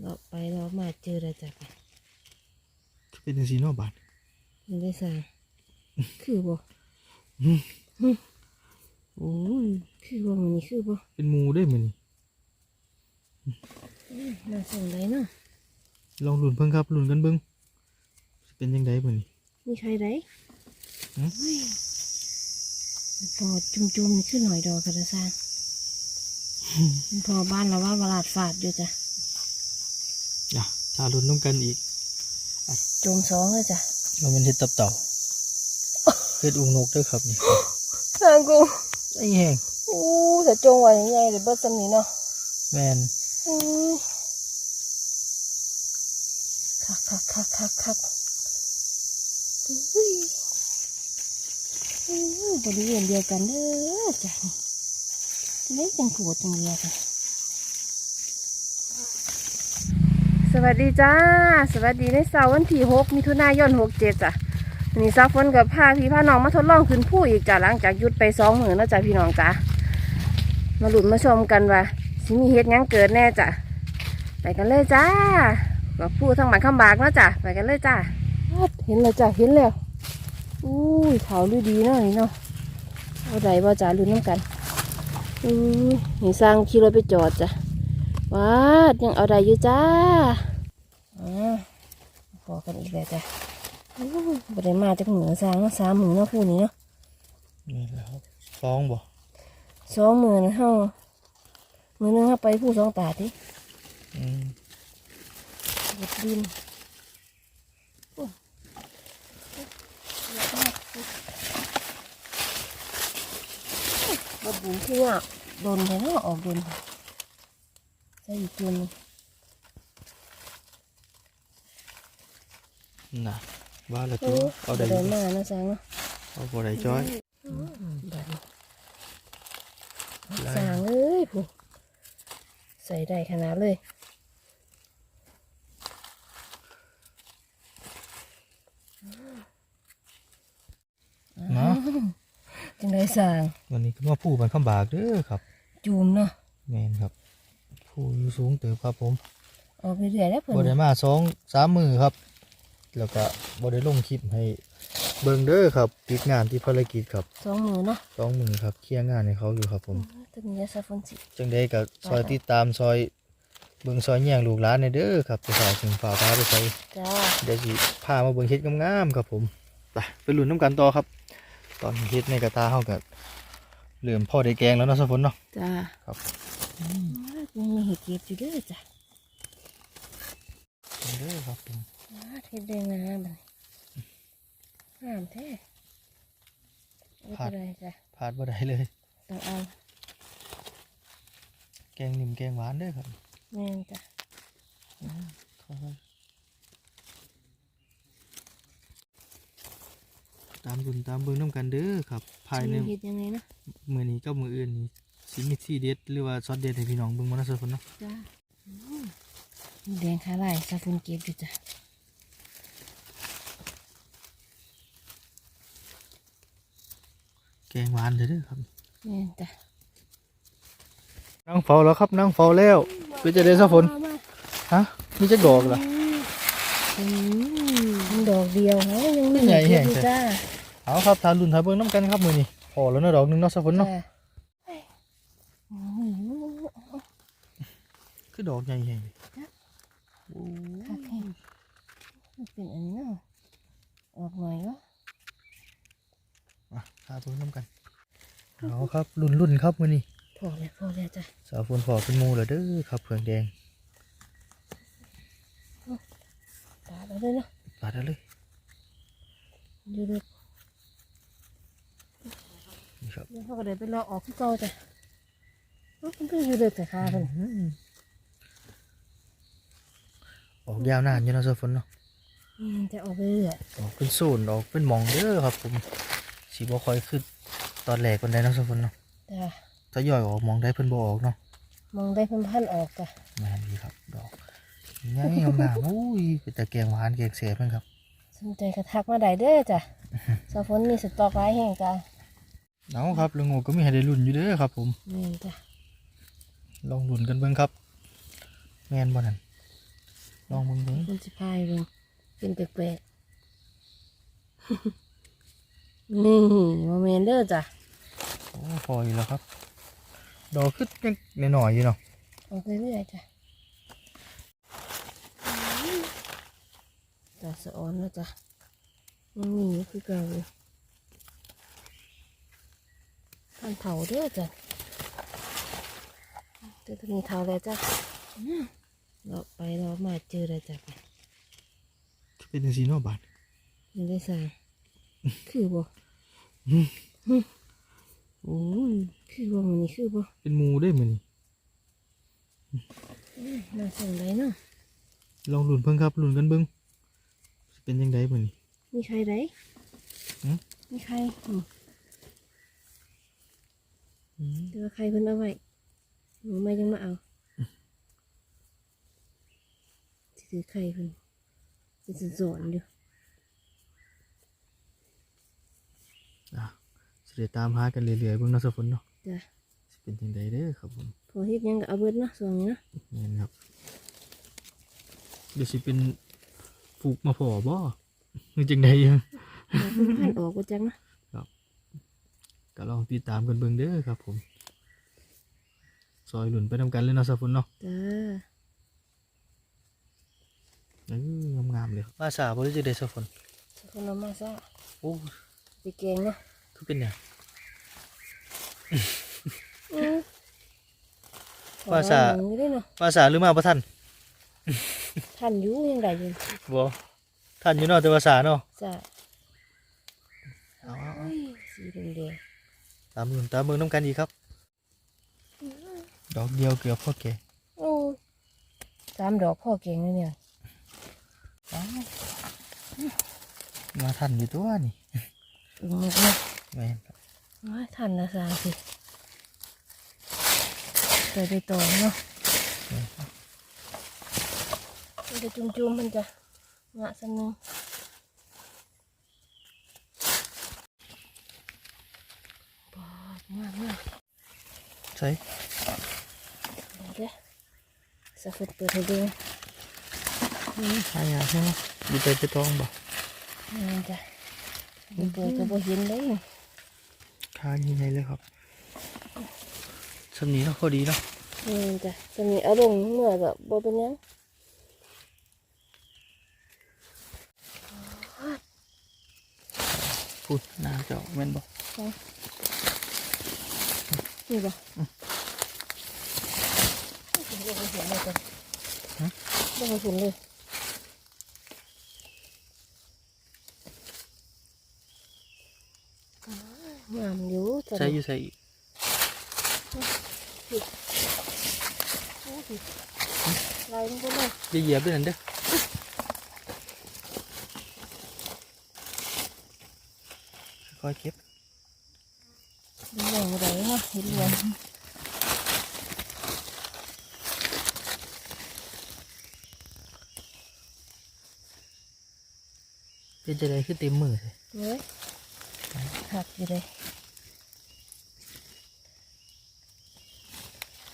เราไปเรามาเจอแล้วจ้ะค่ะเป็นจังซี่เนาะบาดยังได้สั่งคือบ่โอ้ยคือบ่มันนี่คือบ่เป็นหมูได้มื้อนี้น่าส่งได้เนาะลองลุ้นเพิ่งครับลุ้นกันเบิ่งสิเป็นจังไดมื้อนี้มีใครได้หืมเฮ้ยพอจุ่มๆนี่คือหน่อยดอกกระซาง พอบ้านเราว่าบลาดฝาดอยู่จ้ะอย่าถ้าลุ้นนํกันอีกจมสองเลยจ้ะมันเป็นเฮ็ดตับเต่าเฮ็ดอุ้งนกเด้อครับนี่ทางกูไอ้แห้งอู้แต่จงไว้ยังไงเลยเบิดสำนี้เนาะแม่นอุ้ยคักคักคักคักคักอุ้ยอุ้ยบริเวณเดียวกันเด้อจ้ะ เล็กจังผัวจังเดียวกันสวัสดีจ้า สวัสดีในเสาร์วันที่หกมิถุนายนหกเจ็ดจ้ะวันนี้ซาฝนกับพาพี่พาน้องมาทดลองขึ้นผู้อีกจ้ะหลังจากหยุดไปสองมื้อแล้วจ้ะพี่น้องจ้ะมาหลุดมาชมกันว่าสิมีเฮ็ดหยังเกิดแน่จ้ะไปกันเลยจ้าก็พูดทั้งหมันคำบากเนาะจ้ะไปกันเลยจ้าเห็นแล้วจ้ะเห็นแล้วอุ้ยเขาดูดีเนาะนี่เนาะเอาใดบ่จ้าลุ้นน้ำกันอุ้ย นี่สร้างขี่รถไปจอดจ้ะว้าดยังเอาใดอยู่จ้าอ่าพอกันอีกแล้วจ้ะอุ้ยบ่ได้มาจากเหนือสร้างเนาะสามหมื่นเนาะคู่นี้เนาะนี่แหละครับสองบ่สองหมื่นเฮามือหนึงเฮาไปผู้สองตาทีอืมหดดิน บดบุญที่ว่าโดนแค่นั้นออกโดนใส่อีกตัวหนึงน่ะว่าแล้วโอ้ตัวเอาได้ได้มานะสังเนาะเอาบ่ได้จ้อยได้สังเอ้ยผู้ใส่ได้ขนาดเลย เนาะ จัง ได้สังวันนี้ก็มาผู้มันคำบากเด้อครับ จูมเนาะแมนครับ ผู้อยู่สูงเติบครับผมออกเรื่อยแล้วเพิ่บ่ได้มาสองสามมือครับ แล้วก็บ่ได้ลงคลิปให้เบิ่งเด้อครับติดงานที่ภารกิจครับสองมือเนาะสองมือครับเคลียร์งานให้เขาอยู่ครับผมตัวนี้จะซฟอนสิจังได้ก็ซอยติดตามซอยเบิ่งซอยแย่งลูกหลานในเด้อครับจะฝากถึงฝากพาไปใส่จ้าเดี๋ยวสิพามาเบิ่งเฮ็ดงามๆครับผมไปไปลุ้นน้ำกันต่อครับ ตอนเฮ็ดในกระตาเฮาก็เริ่มพ่อได้แกงแล้วเนาะสะฝนเนาะ จ้าครับ ยังมีเห็ดเก็บอยู่เด้วยจ้ะเด้อครับผมว้าเห็ดแดงงามเลยงามแท้ไม่เป็นไรจ้ะพลาดบ่ได้เลย ต้องเอาแกงนิ่มแกงหวานเด้อครับแม่นจ้ะ ตามบุญตามเบิ่งน้ำกันเด้อครับ ภายในมีเห็ดยังไงนะมื้อนี้กับมื้ออื่นนี่สิมีที่เด็ดหรือว่าซอสเด็ดให้พี่น้องเบิ่งบ่นะสะฝนเนาะจ้าอืมแดงขาลายซาฟุนเก็บอยู่จ้ะแกงหวานเด้อครับแม่นจ้ะนั่งเฝ้าแล้วครับนั่งเฝ้าแล้วเป็นจะได้สะฝนมามาฮะมีจักดอกล่ะอืมดอกเดียวนะยังมีใหญ่เห็ดแห้งอยู่จ้ะจ้า เอาครับทานรุ่นทานเบิ่งน้ำกันครับมื้อนี้พอแล้วเนาะดอกหนึงเนาะสะฝนเนาะจ้ะอืมคือดอกใหญ่แฮงโอ้คักแห้งมันเป็นอันนี้เนาะออกหน่อยวะอะทานเบิ่งน้ำกันเอาครับรุ่นรุ่นครับมื้อนี้พอแล้วพอแล้วจ้ะสาวฝนพอเป็นหมู่แล้วเด้อครับเผืองแดงตาเราเลยเนาะปาดเอาเลยดูดูนี่ ครับเดี๋ยวเขาก็เดินไปรอออกที่เก่าจ้ะเอ้ามันก็อยู่เด็ดแต่ขาเพิ่นอืมออกยาวนานอยู่เนาะสาวฝนเนาะอืมจะออกไปเรื่อยออกเป็นโซนออกเป็นหมองเด้อครับ ผมสีบ่ค่อยขึ้นตอนแรกคนใดเนาะสาวฝนเนาะจ้ะถ้าย่อยออกหมองได้เพิ่นบ่ออกเนาะมองได้เพิ่นพันออกจ้ะแม่นดีครับดอกใหญ่งามๆอุ้ยเป็นตะแกงหวานแกงเสียเพิ่นครับ สนใจกระทักมาได้เด้อจ้ะสาวฝนมีสต็อกหลายแห่งจ้ะ เอาครับเรื่องงูก็มีให้ได้ลุ้นอยู่เด้อครับ ผมนี่จ้ะลองลุ้นกันเบิ่งครับ แม่นบ่นั่นลองมึงเบิ่งมันสิพายเบิ่งเป็นแปลกๆนี่โมเมนเดอร์จ้ะโอ้พออยู่แล้วครับ ดอกขึ้นยังหน่อยๆอยู่เนาะออกเรื่อยๆจ้ะจ้ะสะออนแล้วจ้ะยังมีอยู่คือเก่าอยู่ ท่านเผาเด้อจ้ะเดี๋ยวจะมีเผาแล้วจ้ะอืมเราไปเรามาเจอแล้วจ้ะเป็นจังซี่เนาะบาดยังได้สั่งคือบ่โอ้ยคือบ่มันนี่คือบ่เป็นหมูได้มื้อนี้น่าสั่งไรเนาะลองลุ้นเพิ่งครับลุ้นกันเบิ่งสิเป็นจังไดมื้อนี้มีใครไรหืมมีใครอืมอืม เดี๋ยวใครเพิ่นเอาไว้หนูไม่ยังมาเอาสิถือใครเพิ่นเป็นสอนๆอยู่อะสิได้ตามหากันเรื่อยๆเบิ่งเนาะสะฝนเนาะจ้ะสิเป็นจังไดเด้อครับผมพอเฮ็ดหยังก็เอาเบิดเนาะส่วนนี้เนาะแม่นครับเดี๋ยวสิเป็นผูกมาพอบ่หรือจังไดยังเดี๋ยวเพิ่นพันออกบ่จังเนาะ ก็ลองติดตามกันเบิ่งเด้อครับ ผม ซอยหลุนไปนำกันเลยเนาะสะฝนเนาะจ้าเอองามๆเลยมาสาบ่ได้จะได้สะฝนสักคนเอามาซะโอ้ไปแกงเนาะคือเป็นหยังอืมว่าซะขอหนึ่งได้เนาะมาสาหรือมาบ่ทันท่านอยู่ยังได้อยู่บ่ทันอยู่เนาะแต่ว่าสาเนาะจ้ะเอาโอ้ยสีแดงๆ ตามหลุนตามเบิ่งนํกันอีกครับ ดอกเดียวเกือบพอแก่ๆโอ้ยสามดอกพ่อเก่งเลยเนี่ยมาทันอยู่ตัวนี่อึ้งมากเลยแม่นครับว้ายทันนะสามสิเกิดไปต่อเนาะมันจะจุ่มๆมันจะงะสักหนึงปอดมากมาก ใช่เดี๋ยวสักฟุตเปิดให้ดูหายากใช่ไหมดีใจไปตองบ่นี่จ้ะมันเปิดก็บ่เห็นเลยทานยังไงเลยครับสำนี้เนาะพอดีเนาะนี่จ้ะจะมีอารมณ์เมื่อแบบบ่เป็นหยังพูดหน้าเจ้าแม่นบ่ นี่บ่บ่เห็นเลยจ้ะบ่เห็นเลยงามอยู่จ้ะใส่อยู่ใส่อีกลายมันก็เลยอย่าเหยียบด้วยนั่นเด้อค่อยๆเก็บดูแรงอะไร เนาะเห็นเลยเป็นจะได้คือเต็มมือเลยเฮ้ยหักอยู่เลย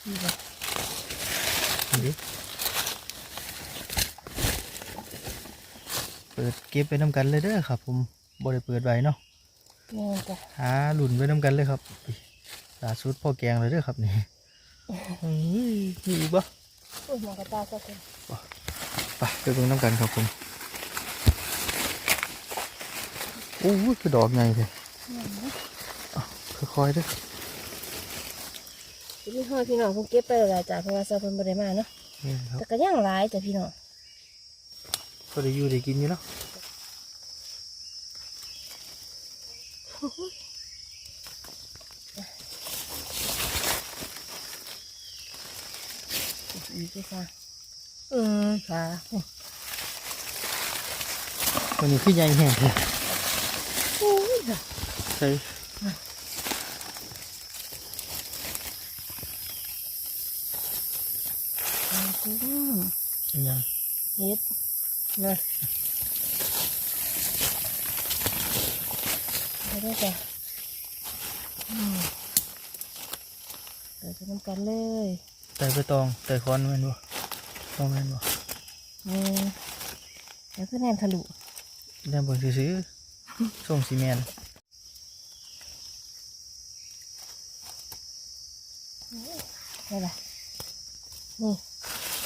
นี่บ่นี่ดิเปิดเก็บไปน้ำกันเลยเด้อครับ ผมบ่ได้เปิดไว้เนาะนี่จ้ะหาหลุนไว้น้ำกันเลยครับ ล่าสุดพ่อแกงเลยเด้อครับนี่เฮ้ยมีอีกบ่โอ้ยมองกระตาซะเกินไปไปเบิ่งน้ำกันครับผมโอ้ยคือดอกไงเลยค่อยๆเด้อพี่ห้อยพี่น้องคงเก็บไปหลายจ้ะเพราะว่าซาเพิ่นบ่ได้มาเนาะนี่ครับแต่ก็ยังหลายจ้ะพี่น้องก็ได้อยู่ได้กินอยู่เนาะอีกด้วย ค่ะเออค่ะมันนี่คือใหญ่แห้งเลยโอ้ยค่ะใช่อืมยังเฮ็ดนะไปได้จ้ะอืมเดี๋ยวจะทำกันเลย ไต่ไปตองไต่คอนแมันบ่ประมาณบ่อืมแล้วก็แนมทะลุได้เบิ่งซื้อๆส่งซีเมนต์ได้ละนี่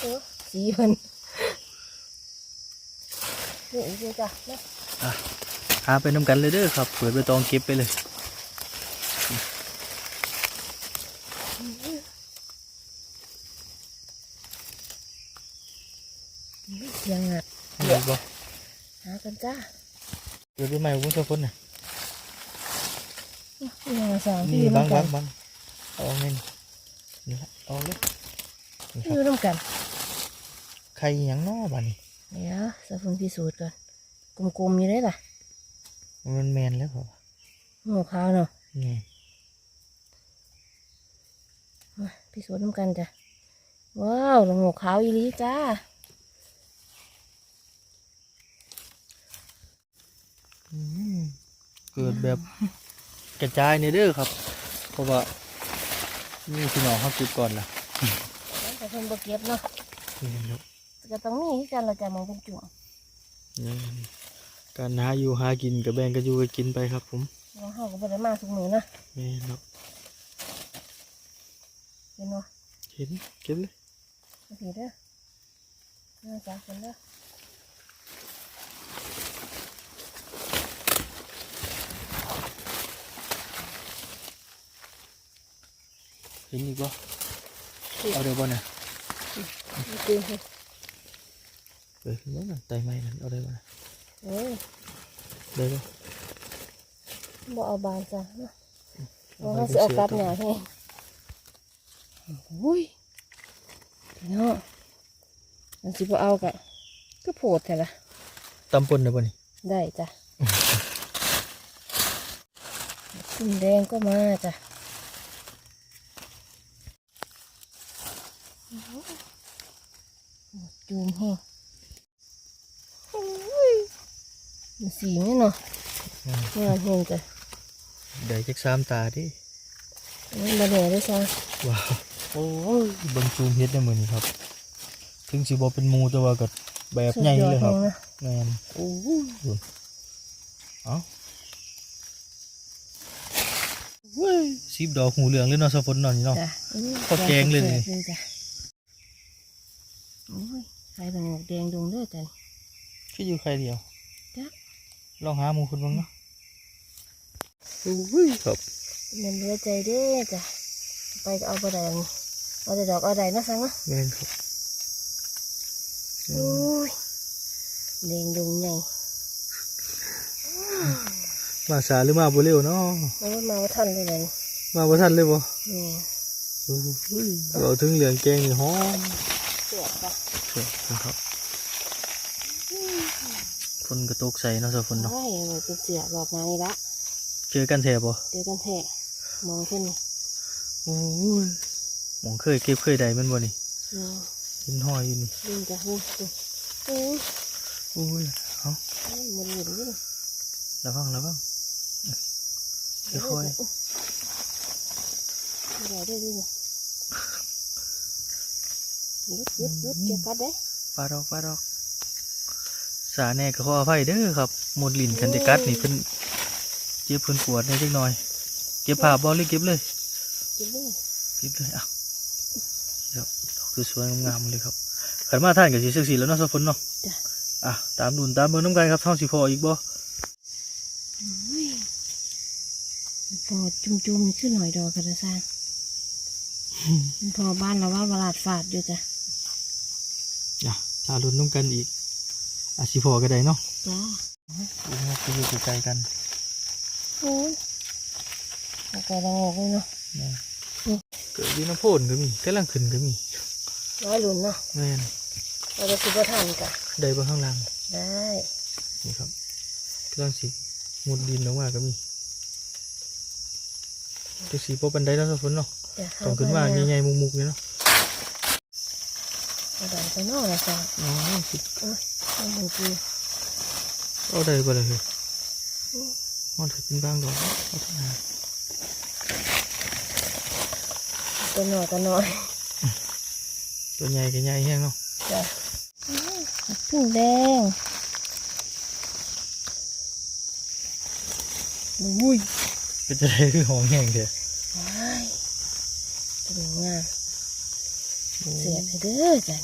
เออสีมันนี่อีกทีจ้ะนะหาไปน้ำกันเลยเด้อครับ เปิดใบตองเก็บไปเลย ยังอะ เดี๋ยวบ่ หากัน จ้าเดี๋ยวไปใหม่วุ้นเจ้าคนน่ะยังมาสองที่นี่อยู่บังน้ำบักังนบังเอาเงินนี่ละเอาเลยนี่คที่รับอยู่น้ำกันใครหยังน้อบ้านี่เดี๋ยวสักคนพิสูจน์ก่อนกลมๆอยู่ได้ล่ะมันแมนแล้วครับหัวขาวเนาะนี่มาพิสูจน์น้ำกันจ้ะว้าวหลงหัวขาวอีหลีจ้า อืม เกิดแบบกระจายในเด้อครับ เพราะว่านี่พี่น้องเขาจุดก่อนล่ะแต่คนบ่เก็บเนาะนี่ครับก็ต้องมีคือกันเราจะมองเป็นจุ่มนี่การหาอยู่หากินกับแบ่งกันอยู่กันกินไปครับ ผมเราเฮาก็บ่ได้มาทุกมื้อนะนี่ครับเห็นบ่เห็นเก็บเลยจังซี่เด้อน่าจักกันเด้อ ห็นอีกบ่เอาเดี๋ยวบ่เนี่ยนี่คือเปิดขึ้นมาหน่อยไตไม้นั่นเอาได้บ่เนี่ยเอ้ยได้บ่บ่เอาบานจ้ะเนาะว่าเขาสิเอากลับหน้าให้โอ้ยเนาะมันสิบ่เอากะก็โพดแท้ล่ะตำปนได้บ่นี่ได้จ้ะขึ้นแดงก็มาจ้ะจูม แห้งโอ้ยมันสีนี่เนาะอืมงามแห้งจ้ะได้จักสามตาดินี่มาแหน่ด้วยซ้ว้าวโอ้ยเบิ่งจูมเฮ็ดในมื้อนี้ครับ ถึงสิบ่เป็นหมูแต่ว่าก็แบบำใหญ่เลยครับสุดอดแห้งนะแม่นโอ้ยดูเอ้าเว้ยสิบดอกหูเหลืองเลยเนาะสะฝนเนอนนี่เนาะจ้ะอื้อข้าวแกงเลยนี่แซ่บจ้ะโอ้ย ใส่เป็นหมวกแดงดงเด้อจ้ะคืออยู่ใครเดียวจ๊ะลองหาหมูคุณบ้างเนาะโอ้ยครับมันเหลือใจเด้อจ้ะไปก็เอาไปได้นี่เอาแต่ดอกเอาได้นะสังนะแม่นครับโอ้ยแดงดงใหญ่มาสาหรือมาบ่เร็วเนาะมันว่ามาว่าทันเลยเลยมาบ่ทันเลยบ่นี่โอ้ยเราถึงเหลืองแกงนี่หอม เสียบจ้ะเชื่อนะครับฝนกระตกใส่เนาะสะฝนเนาะโอ้ยมันเป็นเสียบแบบนี้ละเจอกันแถบบ่เดี๋ยวกันแทะมองขึ้นนี่โอ้ยหมองเคยเก็บเคยได้แมันบ่นี่นี่เห็นห้อยอยู่นี่ดึงจ้ะนี่ดูโอ้ยโอ้ยเอามันหยุดนี่ระวังระวังค่อยเดี๋ยวได้ดิหยุ ดยุดยุดเก็บกัดเด้ปลาดอกปลาดอก สาแน่ก็ขออภัยเด้อครับหมดลิ้นคันจะกัดนี่เพิ่นเจ็บเพิ่นปวดในจักหน่อย เก็บภาพบ่หรือเก็บเลยกินเลยเก็บเลยอะครับดอกคือสวยงามเลยครับขันมาท่านกับสีเซ็กซี่แล้วเนาะสะฝนเนาะอะตามดุนตามเบอร์น้ำกันครับท่าสิพออีกบ่อุ้ยพอจุ่มจุ่มๆขึ้นหน่อยดอกกระซานพอบ้านเราว่าบลาดฝาดอยู่จ้ะ อะถ้าลุ้นน้ำกันอีกอะสิพอก็ได้เนาะจ้าดูนะครับก็อยู่ไกลๆกันโอ้ยแล้วก็เราออกเลยเนาะนะอืมเกิดอยีน้ำโพนก็มีกำลังขึ้นก็มีร้อยหลุนเนาะแม่นเราจะคิดว่าทันกะได้บ่ข้างล่างได้นี่ครับกำลังสิมุดดินลงมาก็มีจะสีพอบันไดแล้วสะฝนเนาะจะต้องขึ้นมาใหญ่ๆมุกๆเลยเนาะ เอาได้ไปเนอกนะจ๊ะอ๋อสิโอ้ยมันเป็นคือเอาได้บ่เลยเฮ้ยอืมมันถือเป็นบางดอกเอาเท่านั้นตัวหน่อยตัวน้อยตัวใหญ่ก็ใหญ่แห้งเนาะจ้ะพึ่งแดงอุ้ยเป็นจะได้คือหอมแห้งเถอะ ว้ายสวยงาม เสียไปเด้อจ้ะ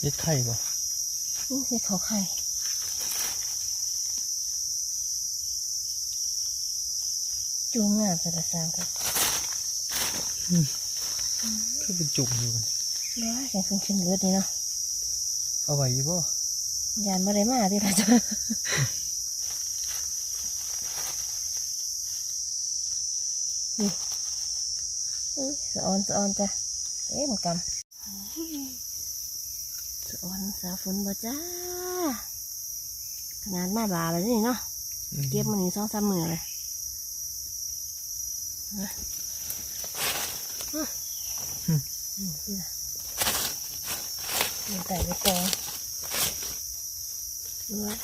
เล็ดไข่ป่ะนี่คือเขาไข่จูงงามสะดสร้างกันคือเป็นจุ่มอยู่มันว้ายยังคงขึ้นเลือดนี่เนาะเอาไว้อยู่ป่ะยานมาได้มาที่เราจะนี่อุ้ย สะออนสะออนจ้ะเอ๊ะมันกำสะออนสาวฝนบ่จ้าขนาดมาบาเลยนี่เนาะเก็บมันนี่สองสามมือเลยนะอืมนี่ล่ะมันไก่ไปกองดูว่า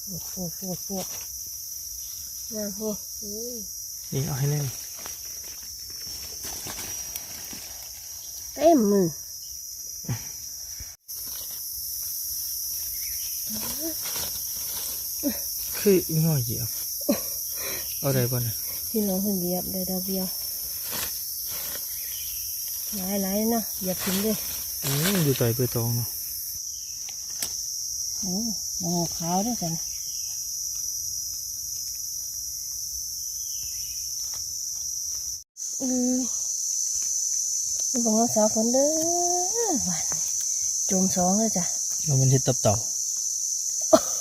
ฟูดฟูดฟูดฟูดงามโหอุ้ย นี่เอาให้แน่นเต็มมือคืออีง่อยเหยียบเอาได้ป่ะเนี่ยพี่น้องคนเหยียบได้ดอกเดียวหลายหลายๆเนาะเหยียบทิ้งเลยอืมอยู่ใจเปตองเนาะโอ้โหขาวด้วยกัน อืมมันบอกว่าสาวฝนเด้อหวานจุ่มสองเลยจ้ะเรามันเห็ดตับเต่า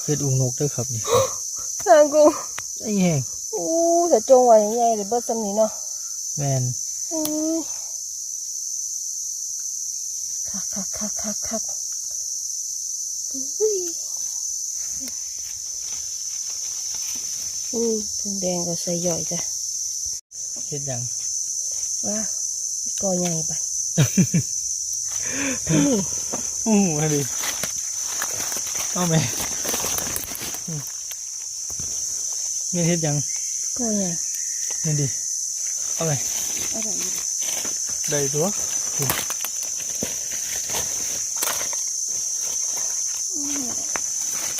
เห็ดอุ้งนกด้วยครับนี่ทางกูไอ้แห้งอู้แต่จงไว้ยังไงหรือเบิดสำนีเนาะแมนอืมคักคักคักคักคักอุ้ยอู้ทุ่งแดงก็ใส่ย่อยจ้ะเห็ดหยัง ว้าก็ใหญ่ไปนี่อู้หูดิเอาไหมอืมนี่เห็ดหยังก็ใหญ่นี่ดิเอาไหมอะไรอยู่ได้ตัวอืม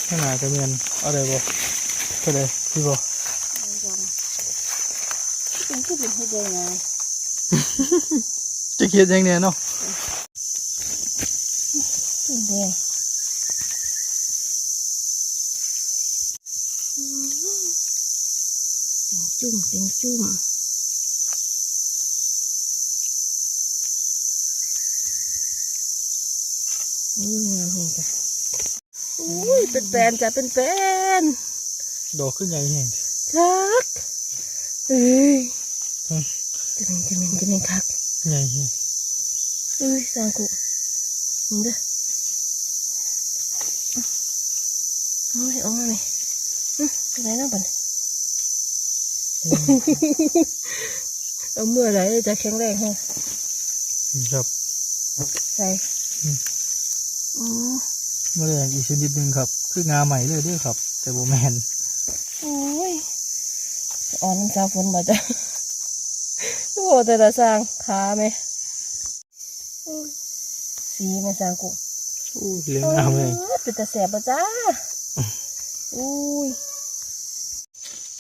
ขนาดกระเมียนเอาได้บ่ก็ได้พี่บ่อะไรก่อนเป็นคือเป็นให้ได้ไง จะเขียนยังเนี่ยเนาะทุ่งแดงอืมเป็นจุ่มเป็นจุ่มอุ้ยงามเห็นจ้ะอุ้ยเป็นแปลนจ้ะเป็นแปลนดอกขึ้นใหญ่แห้งคักเอ้ยอืมจะ เป็นจะเป็นจะเป็นคักใหญ่แห้งเอ้ยสร้างกูมึงเด้อเอาไว้เอามาไหมอืมเป็นไรเนาะบัดนี้เอาเมื่อไหรจะแข็งแรงฮะครับใส่อืมอ๋อมาเลยอีกชนิดหนึ่งครับ คืองาใหม่เลยเด้วยครับ แต่โบแมนโอ้ยอ่อนน้ำสาวฝนบ่จ้ะโอ้ แต่ละสร้างขาไหมอุ้ยสีมาสร้างกูอู้เหลืองงามเลยออเป็นตาแสบป่ะจ้าอุ้ย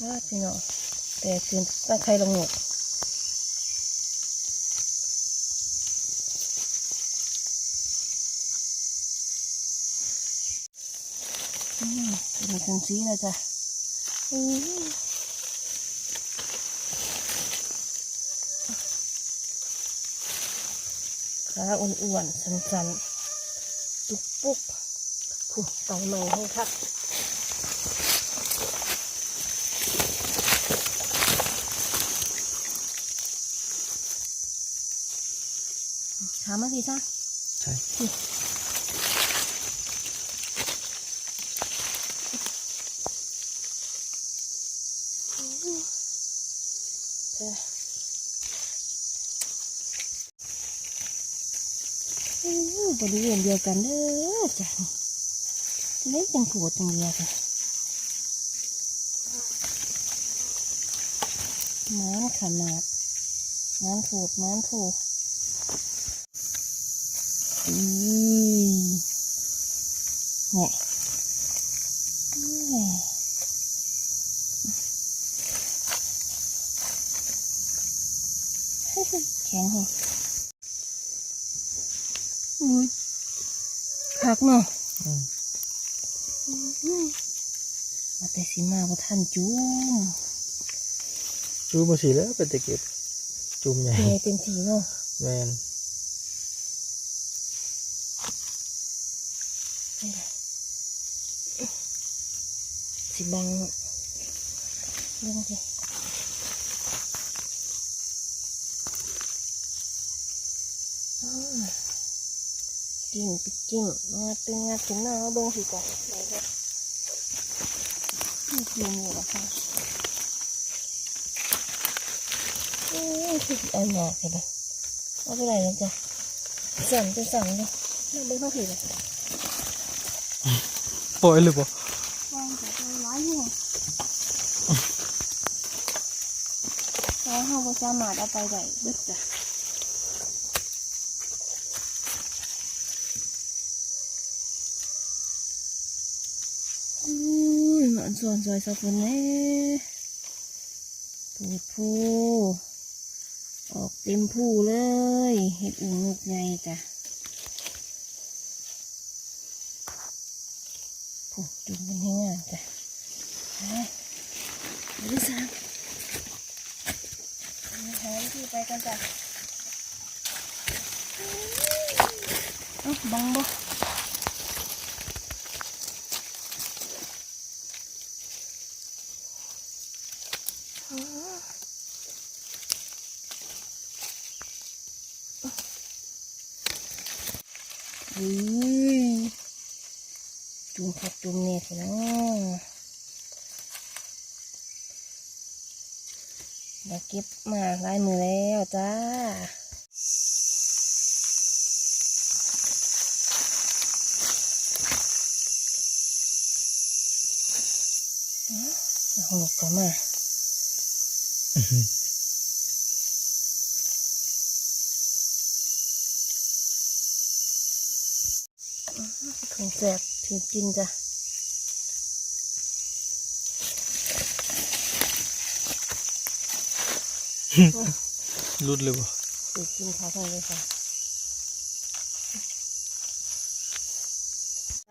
ว่าพี่น้องแต่คืนตั้งใครลงหนวดอืมเป็นสังสีนะจ๊ะอืม ขาอ้วนๆสันๆ ตุกปุ๊กผู้เต่าหน่อยให้ครับถามมาพี่ซ่าใช่ จ้ะอู้ บริเวณเดียวกันเด้อจ้ะเล็กจังปวดจังเดียวกันน้ำขนาดน้ำถูดน้ำถูดอืมเนี่ยแข็งเหรออุ้ย คักเนาะอืมมาแต่สิมาบ่ทันจุ้มจูมาสีแล้วเป็นตะเก็บจุ่มใหญ่เทเต็มทีเนาะแมนสิบังเรื่องทีอ้าว จิ้มปิดจิ้มงัดเป็นงัดถึงหน้าเอาเบิ้งสิก่อนไหนก็มีกินอยู่หรอคะโอ้ยคือเอาหยอกเลยเอาไปไหนเลยจ้ะสั่นจะสั่นเลยมาเบิ้งเข้าผีเลยปล่อยเลยบ่วางแต่ตัวร้ายอยู่แล้วเขาก็สามารถเอาไปได้เบิดจ้ะ หนอนส่วนสวยสักคนแน่ปูดผู้ ออกเต็มผู้เลย เห็ดอุ่งนุกใหญ่จ้ะผูกจุ่มกันให้งานจ้ะไปดูสามหาวิธีไปกันจ้ะเอ้าบังบ่ จุ่มขัดจุ่มเน็ตนะเดี๋ยวเก็บมาลายมือแล้วจ้าเอาหกก็มา ถุงแสบถือกินจ้ะรุดเลยบ่ถือกินเขาทั้งเลยค่ะ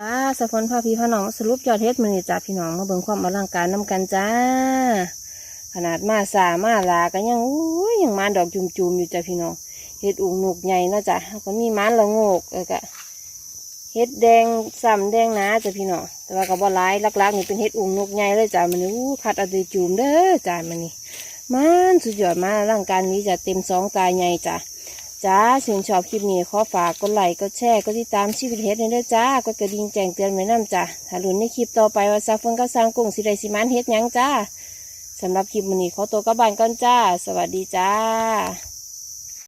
จ้าสะพนพาพี่พาน้องมาสรุปยอดเฮ็ดมือนี่จ้าพี่น้องมาเบิ่งความอลังการน้ำกันจ้า ขนาดมาสามาลาก็ยังอุ้ยยังมาดอกจุ่มๆอยู่จ้าพี่น้องเฮ็ดอุงนกใหญ่เนาะจ้ะแล้วก็มีมันละโงกเออกะ เฮ็ดแดงซ้ำแดงนาจ้ะพี่น้องแต่ว่าก็บ่หลายลักๆนี่เป็นเฮ็ดอุ่งนกใหญ่เลยจ้ะมันนี่อู้คัดเอาไปจูมเด้อจ้ะมันนี่มันสุดยอดมากร่างกายนี้จะเต็มสองตาใหญ่จ้ะจ้าชื่นชอบคลิปนี้ขอฝากกดไลค์กดแชร์กดติดตามชีวิตเฮ็ดในเด้อจ้ากดกระดิ่งแจ้งเตือนไว้นํจ้ะถ้าลุ้นในคลิปต่อไปว่าซาฟนก็สร้างกุ้งสิได้สิมันเฮ็ดหยังจ้าสำหรับคลิปมื้อนี้ขอตัวกลับบ้านก่อนจ้า สวัสดีจ้า